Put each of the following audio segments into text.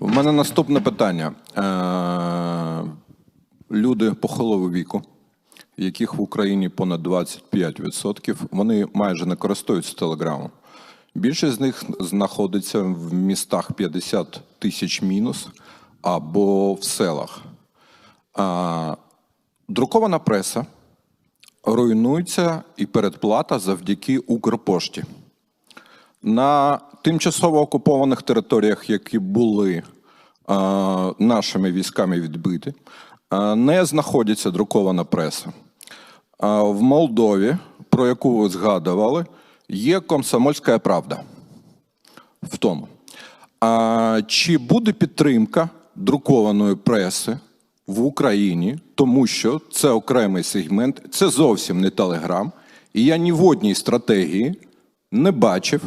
У мене наступне питання. Е, Люди похилого віку, яких в Україні понад 25%, вони майже не користуються телеграмом. Більшість з них знаходиться в містах 50 тисяч мінус або в селах. А, друкована преса руйнується і передплата завдяки Укрпошті. На тимчасово окупованих територіях, які були е, нашими військами відбиті, е, не знаходиться друкована преса. А в Молдові, про яку ви згадували, є комсомольська правда. В тому. А, чи буде підтримка друкованої преси в Україні, тому що це окремий сегмент, це зовсім не Телеграм, і я ні в одній стратегії не бачив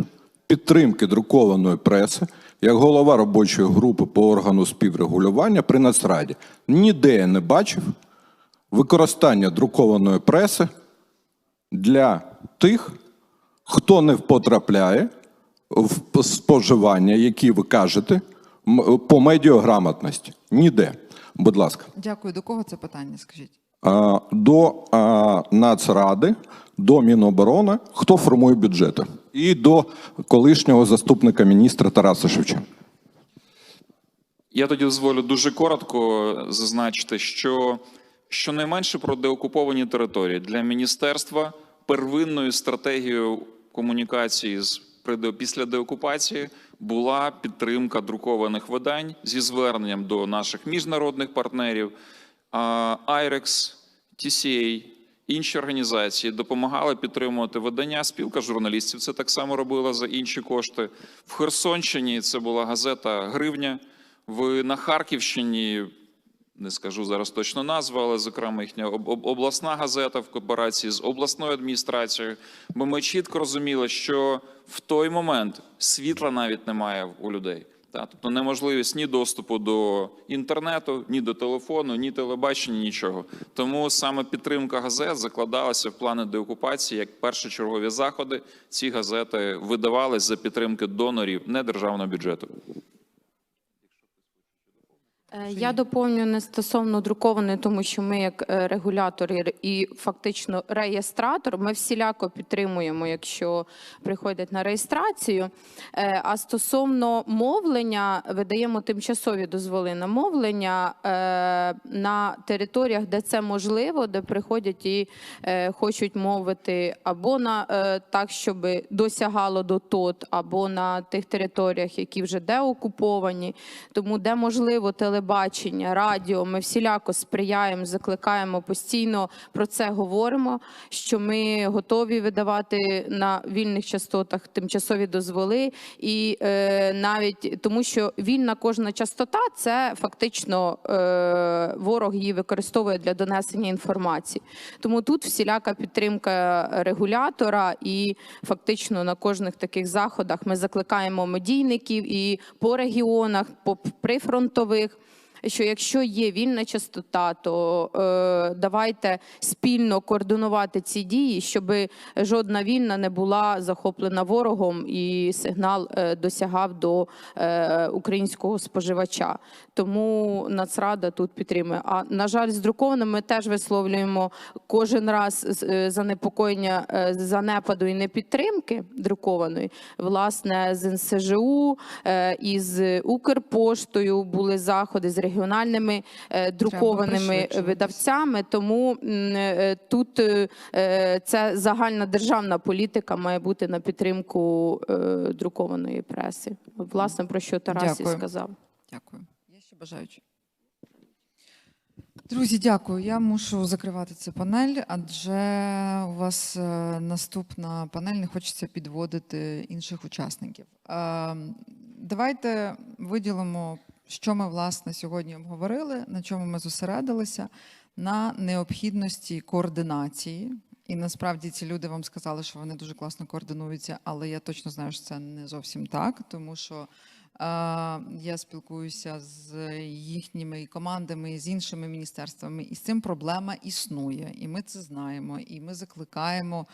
підтримки друкованої преси як голова робочої групи по органу співрегулювання при Нацраді. Ніде я не бачив використання друкованої преси для тих, хто не потрапляє в споживання, які ви кажете, по медіаграмотності. Ніде. Будь ласка. Дякую. До кого це питання? Скажіть. До Нацради, до Міноборони, хто формує бюджети, і до колишнього заступника міністра Тараса Шевченка. Я тоді дозволю дуже коротко зазначити, що щонайменше про деокуповані території для міністерства первинною стратегією комунікації з після деокупації була підтримка друкованих видань зі зверненням до наших міжнародних партнерів. IREX, TCA, інші організації допомагали підтримувати видання. Спілка журналістів це так само робила за інші кошти. В Херсонщині це була газета Гривня. В на Харківщині не скажу зараз точно назву, але зокрема їхня об- об- обласна газета в кооперації з обласною адміністрацією. Бо ми чітко розуміли, що в той момент світла навіть немає у людей. Та, тобто неможливість ні доступу до інтернету, ні до телефону, ні телебачення, нічого. Тому саме підтримка газет закладалася в плани деокупації як першочергові заходи. Ці газети видавались за підтримки донорів не державного бюджету. Е, Я доповню не стосовно друкованої, тому що ми, як е, регулятор і- фактично реєстратор, ми всіляко підтримуємо, якщо приходять на реєстрацію. Е, А стосовно мовлення, видаємо тимчасові дозволи на мовлення на територіях, де це можливо, де приходять і хочуть мовити або на так, щоб досягало до ТОТ, або на тих територіях, які вже деокуповані. Тому де можливо телебачення, радіо, ми всіляко сприяємо, закликаємо постійно про це говоримо. Що ми готові видавати на вільних частотах тимчасові дозволи, і е, навіть тому, що вільна кожна частота це фактично е, ворог її використовує для донесення інформації. Тому тут всіляка підтримка регулятора, і фактично на кожних таких заходах ми закликаємо медійників і по регіонах, по прифронтових. Що якщо є вільна частота, то е, давайте спільно координувати ці дії, щоб жодна вільна не була захоплена ворогом і сигнал е, досягав до е, українського споживача. Тому Нацрада тут підтримує. А на жаль, з друкованим ми теж висловлюємо кожен раз е, занепокоєння е, занепаду і непідтримки друкованої. Власне, з НСЖУ е, із Укрпоштою були заходи з регіональними е, друкованими видавцями. Тому е, тут е, це загальна державна політика має бути на підтримку друкованої преси. Власне, про що Тарас і сказав. Дякую. Є ще бажаючі? Друзі, дякую. Я мушу закривати цю панель, адже у вас наступна панель не хочеться підводити інших учасників. Е, Давайте виділимо, що ми власне сьогодні обговорили, на чому ми зосередилися, на необхідності координації. І насправді ці люди вам сказали, що вони дуже класно координуються, але я точно знаю, що це не зовсім так, тому що Е, Я спілкуюся з їхніми командами, і з іншими міністерствами, і з цим проблема існує. І ми це знаємо. І ми закликаємо